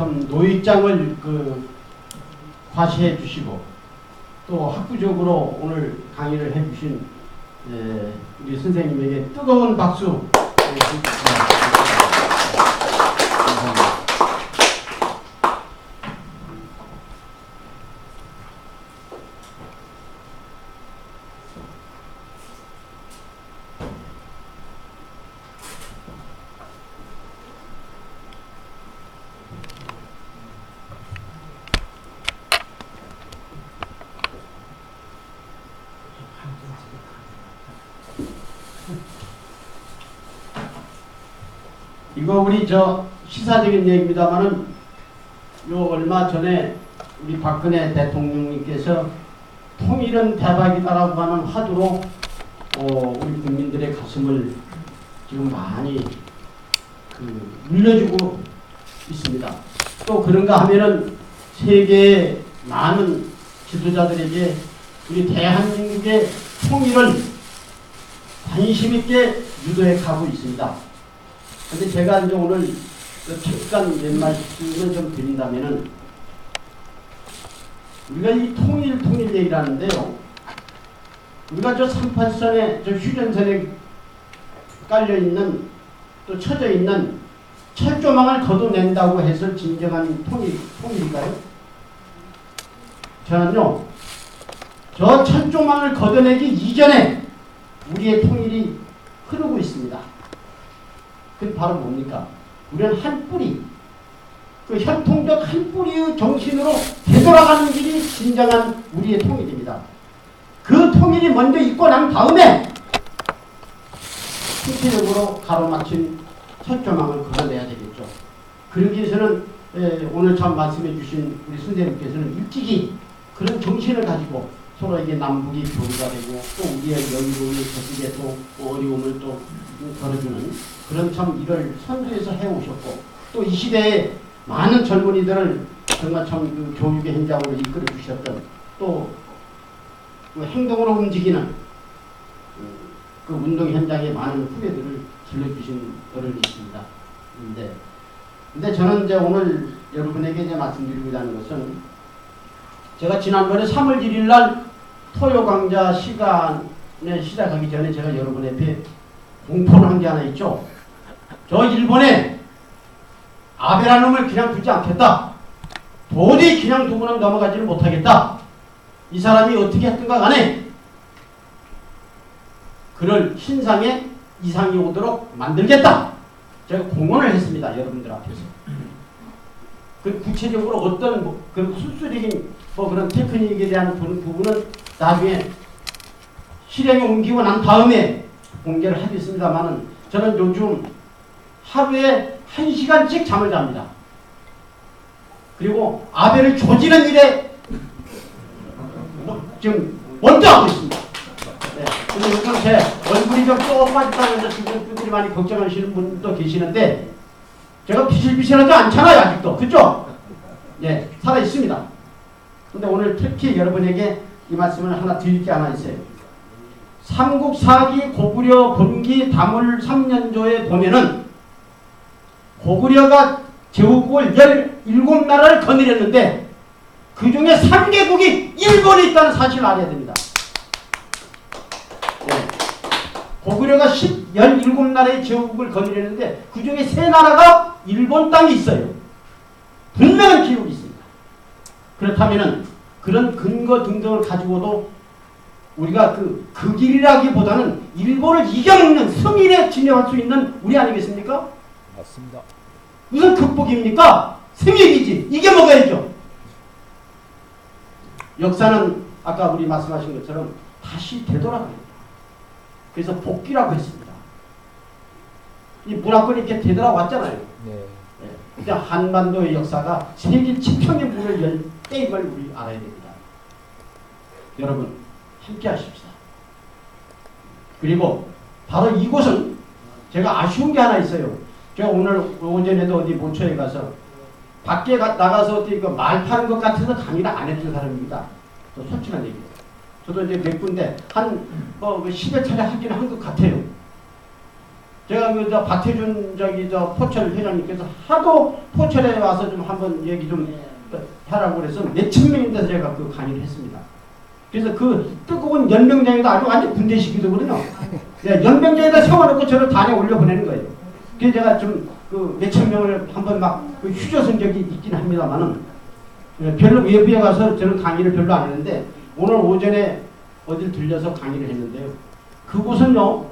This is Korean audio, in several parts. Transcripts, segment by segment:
참 노익장을 그 과시해 주시고 또 학구적으로 오늘 강의를 해 주신 예, 우리 선생님에게 뜨거운 박수 예, 드리겠습니다. 감사합니다. 이거 우리 저 시사적인 얘기입니다만은 요 얼마 전에 우리 박근혜 대통령님께서 통일은 대박이다라고 하는 화두로 어, 우리 국민들의 가슴을 지금 많이 그 울려주고 있습니다. 또 그런가 하면은 세계의 많은 지도자들에게 우리 대한민국의 통일을 관심 있게 유도해 가고 있습니다. 근데 제가 이제 오늘 그 잠깐 몇 말씀을 좀 드린다면은 우리가 이 통일 통일 얘기를 하는데요. 우리가 저 38선에 저 휴전선에 깔려 있는 또 쳐져 있는 철조망을 걷어낸다고 해서 진정한 통일 통일인가요? 저는요. 저 철조망을 걷어내기 이전에 우리의 통일이 흐르고 있습니다. 그게 바로 뭡니까? 우리는 한 뿌리, 그 현통적 한 뿌리의 정신으로 되돌아가는 길이 진정한 우리의 통일입니다. 그 통일이 먼저 있고 난 다음에 실체적으로 가로막힌 철조망을 걷어내야 되겠죠. 그러기 위해서는 에, 오늘 참 말씀해 주신 우리 선생님께서는 일찍이 그런 정신을 가지고 서로에게 남북이 교류가 되고 또 우리의 여유로움이 저쪽에 또 어려움을 또 덜어주는 그런 참 일을 선두에서 해오셨고 또 이 시대에 많은 젊은이들을 정말 참 그 교육의 현장으로 이끌어 주셨던 또 그 행동으로 움직이는 음, 그 운동 현장에 많은 후배들을 길러주신 어른이 있습니다. 근데, 근데 저는 이제 오늘 여러분에게 이제 말씀드리고자 하는 것은 제가 지난번에 3월 1일 날 토요 강좌 시간에 시작하기 전에 제가 여러분 앞에 공포를 한 게 하나 있죠. 저 일본에 아베라는 놈을 그냥 두지 않겠다. 도저히 그냥 두고는 넘어가지를 못하겠다. 이 사람이 어떻게 했든가 간에 그를 신상에 이상이 오도록 만들겠다. 제가 공언을 했습니다. 여러분들 앞에서. 그 구체적으로 어떤 뭐 그런 수술적인 뭐 그런 테크닉에 대한 부- 부분은 나중에 실행에 옮기고 난 다음에 공개를 하겠습니다만은 저는 요즘 하루에 한 시간씩 잠을 잡니다. 그리고 아베를 조지는 일에 뭐 지금 먼저 하고 있습니다. 네. 근데 요즘 제 얼굴이 좀 쪼빠졌다고 해서 지금 분들이 많이 걱정하시는 분도 계시는데 제가 비실비실하지 않잖아요 아직도 그죠? 예 살아 있습니다. 근데 오늘 특히 여러분에게 이 말씀을 하나 드릴 게 하나 있어요. 삼국사기 고구려 본기 다물 3년조에 보면은 고구려가 제국을 17나라를 거느렸는데 그 중에 3개국이 일본에 있다는 사실을 알아야 됩니다. 네. 고구려가 10, 17나라의 제국을 거느렸는데 그 중에 세 나라가 일본 땅에 있어요. 분명한 기록이 있습니다. 그렇다면은 그런 근거 등등을 가지고도 우리가 그, 그 길이라기보다는 일본을 이겨먹는 승인에 진정할 수 있는 우리 아니겠습니까? 맞습니다. 무슨 극복입니까? 생익이지. 이겨먹어야죠. 역사는 아까 우리 말씀하신 것처럼 다시 되돌아갑니다. 그래서 복귀라고 했습니다. 이 문화권이 이렇게 되돌아왔잖아요. 네. 예. 근데 한반도의 역사가 세계 지평의 문을 열 때임을 우리 알아야 됩니다. 여러분 함께 하십시다. 그리고 바로 이곳은 제가 아쉬운 게 하나 있어요. 제가 오늘 오전에도 어디 모처에 가서 밖에 가- 나가서 어디 그말 파는 것 같아서 강의를 안 했던 사람입니다. 또 솔직한 얘기예요. 저도 이제 몇 군데 한 어, 10여 차례 하긴 한 것 같아요. 제가 그저 박태준 저기 저 포철 회장님께서 하도 포철에 와서 좀 한번 얘기 좀 하라고 그래서 몇천 명인데서 제가 그 강의를 했습니다. 그래서 그 뜨거운 연병장에다 아주 완전 군대식이거든요. 예, 연병장에다 세워놓고 저를 단에 올려보내는 거예요. 그래서 제가 좀 그 몇천 명을 한번 막그 휴져선 적이 있긴 합니다만은 예, 별로 외부에 가서 저는 강의를 별로 안 했는데 오늘 오전에 어딜 들려서 강의를 했는데요. 그곳은요.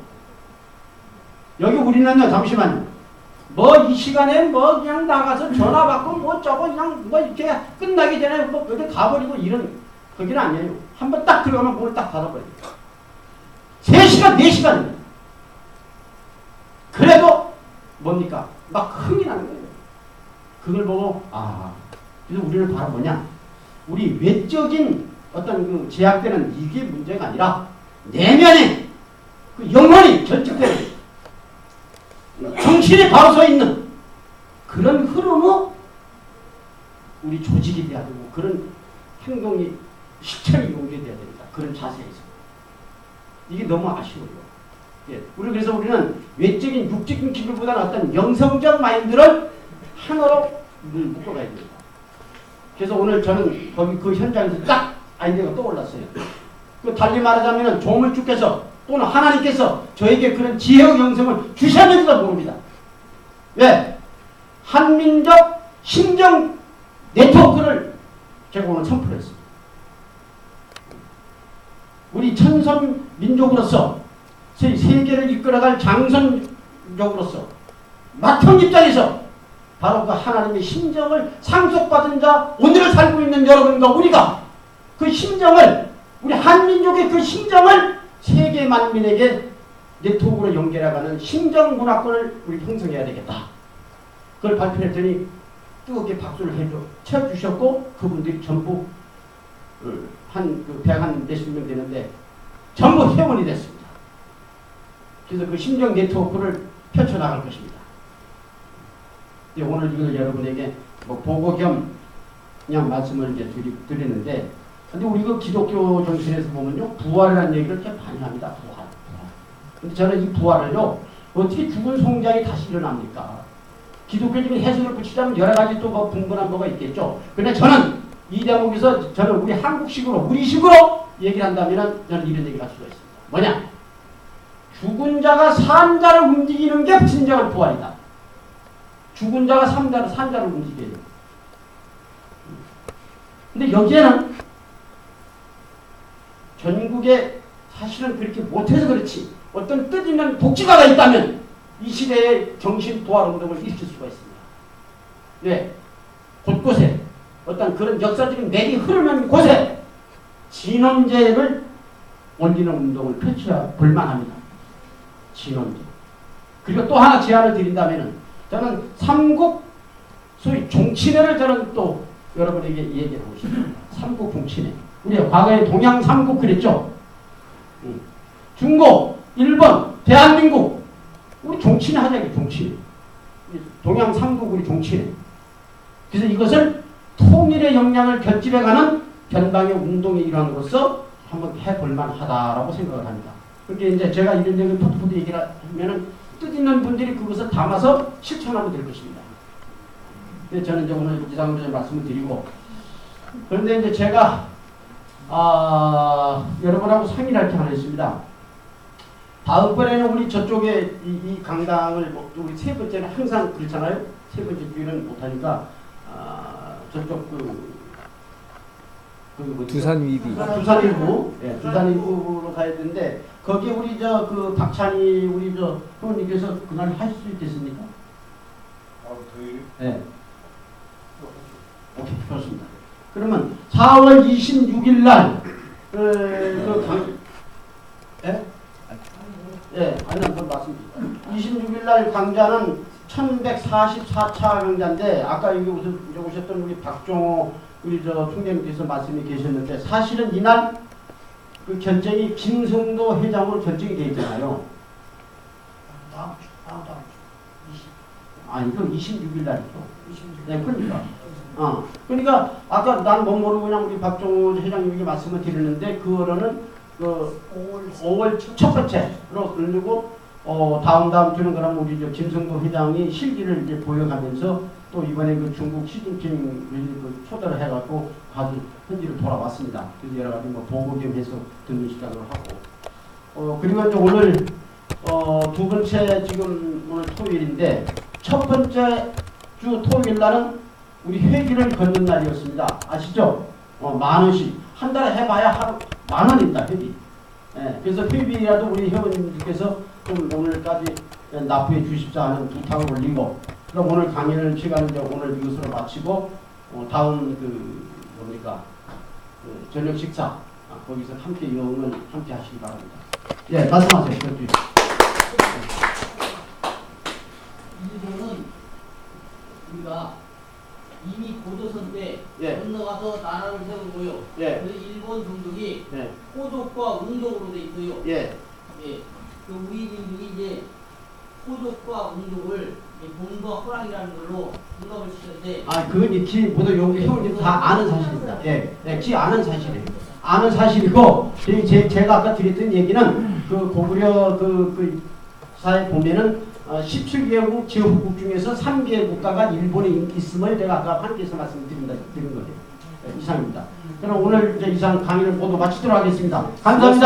여기 우리는요 잠시만요. 뭐 이 시간에 뭐 그냥 나가서 전화 받고 뭐 저거 그냥 뭐 이렇게 끝나기 전에 뭐 어디 가버리고 이런 거기는 아니에요. 한 번 딱 들어가면 문을 딱 닫아버려요. 3시간, 4시간입니다. 그래도 뭡니까? 막 흥이 나는 거예요. 그걸 보고 아 그래서 우리는 바로 뭐냐? 우리 외적인 어떤 그 제약되는 이게 문제가 아니라 내면에 그 영혼이 결집되는 정신이 바로 서 있는 그런 흐름의 우리 조직이 돼야 되고 그런 행동이 실천이 용기돼야 됩니다. 그런 자세에서 이게 너무 아쉬워요. 예, 우리 그래서 우리는 외적인 육적인 기술보다는 어떤 영성적 마인드를 하나로 음, 묶어가야 됩니다. 그래서 오늘 저는 거기 그 현장에서 딱 아이디어가 떠올랐어요. 그 달리 말하자면 조물주께서 또는 하나님께서 저에게 그런 지혜의 영성을 주셨는지도 모릅니다. 왜? 한민족 심정 네트워크를 제가 오늘 선포했습니다. 우리 천선 민족으로서 세- 세계를 이끌어갈 장선족으로서 마통 입장에서 바로 그 하나님의 심정을 상속받은 자 오늘을 살고 있는 여러분과 우리가 그 심정을 우리 한민족의 그 심정을 세계 만민에게 네트워크로 연결해가는 심정 문화권을 우리 형성해야 되겠다. 그걸 발표했더니 뜨겁게 박수를 해줘 쳐주셨고 그분들이 전부 어, 한그 백한 몇십 명 되는데 전부 회원이 됐습니다. 그래서 그 심정 네트워크를 펼쳐나갈 것입니다. 오늘 이걸 여러분에게 뭐 보고 겸 그냥 말씀을 이제 드리, 드리는데 근데 우리가 기독교 정신에서 보면요 부활이라는 얘기를 이렇게 많이 합니다. 부활. 근데 저는 이 부활을요 어떻게 죽은 송장이 다시 일어납니까? 기독교적인 해석을 붙이자면 여러 가지 또 뭐 분분한 뭐가 있겠죠. 근데 저는 이 대목에서 저는 우리 한국식으로 우리식으로 얘기를 한다면 저는 이런 얘기를 할 수가 있습니다. 뭐냐? 죽은 자가 산 자를 움직이는 게 진정한 부활이다. 죽은 자가 산 자를, 산 자를 움직여요. 근데 여기에는 전국에 사실은 그렇게 못해서 그렇지 어떤 뜻 있는 독지가가 있다면 이 시대의 정신 부활 운동을 일으킬 수가 있습니다. 네. 곳곳에 어떤 그런 역사적인 맥이 흐르는 곳에 진원제를 올리는 운동을 펼쳐야 볼만 합니다. 진원제. 그리고 또 하나 제안을 드린다면은 저는 삼국 소위 종친회를 저는 또 여러분에게 얘기하고 싶습니다. 삼국 종친회. 우리 과거에 동양 삼국 그랬죠. 음. 중국, 일본, 대한민국 우리 종친회 하자기 종친회. 동양 삼국 우리 종친회. 그래서 이것을 통일의 역량을 결집해가는 변방의 운동의 일환으로서 한번 해볼 만 하다라고 생각을 합니다. 그렇게 이제 제가 이런 데는 포트포트 얘기를 하면은 뜻 있는 분들이 그것을 담아서 실천하면 될 것입니다. 근데 저는 이제 오늘 이상으로 좀 말씀을 드리고 그런데 이제 제가 아, 여러분하고 상의를 할 게 하나 있습니다. 다음번에는 우리 저쪽에 이, 이 강당을 뭐 우리 세 번째는 항상 그렇잖아요. 세 번째 주에는 못하니까 아, 저쪽 그, 그 뭐지? 두산 위비. 두산 일부, 예, 두산 일부로 가야 되는데 거기 우리 저 그 박찬희 우리 저 회원님께서 그날 할수 있겠습니까? 아, 토요일? 예. 오케이, 좋습니다. 그러면 4월 26일 날, 그, 그 강, 예? 예, 아니, 그건 맞습니다. 26일 날 강좌는 1144차 강좌인데, 아까 여기 오셨, 여기 오셨던 우리 박종호, 우리 저 총장님께서 말씀이 계셨는데, 사실은 이날 그 결정이 김성도 회장으로 결정이 되어 있잖아요. 다음 주, 다음 다음 주. 20, 아니, 그 26일 날이죠. 26. 네, 그러니까. 어, 그러니까 아까 난 못 모르고 그냥 우리 박종호 회장님에게 말씀을 드리는데 그거는 그 5월 5월 첫 번째로 늘리고 어, 다음 다음 주는 그럼 우리 저 김성도 회장이 실기를 이제 보여가면서 또 이번에 그 중국 시진핑 그 초대를 해갖고 가서 현지로 돌아왔습니다. 그래서 여러 가지 뭐 보고 좀 해서 듣는 시간을 하고 어, 그리고 이제 오늘 어, 두 번째 지금 오늘 토요일인데 첫 번째 주 토요일 날은 우리 회기를 걷는 날이었습니다. 아시죠? 어, 만 원씩 한 달에 해봐야 하루 만 원입니다 회비. 예, 그래서 회비라도 우리 회원님들께서 좀 오늘까지 납부해 주십사 하는 부탁을 올리고 그럼 오늘 시간을 이제 오늘 이것으로 마치고 어, 다음 그 뭡니까 그 저녁 식사 아, 거기서 함께 영을 함께 하시기 바랍니다. 예, 말씀하세요. 그렇지. 일본은 우리가 이미 고조선 때 예. 건너가서 나라를 세우고요. 예, 그래서 일본 종족이 예, 호족과 웅족으로 돼 있어요. 예, 예. 그 우리 민족이 이제 호족과 이제 본과 호랑이라는 걸로 분업을 시켰는데 아, 그건 이키 모두 여기 회원님 다 아는 사실입니다. 예, 예, 키 아는 사실이에요. 아는 사실이고, 제, 제, 제가 아까 드렸던 얘기는 그 고구려 그, 그 사에 보면은 어, 17개국 제후국 중에서 3개 국가가 일본에 있음을 제가 아까 함께서 말씀드린 드린 거예요. 예, 이상입니다. 그럼 오늘 이제 이상 강의를 모두 마치도록 하겠습니다. 감사합니다.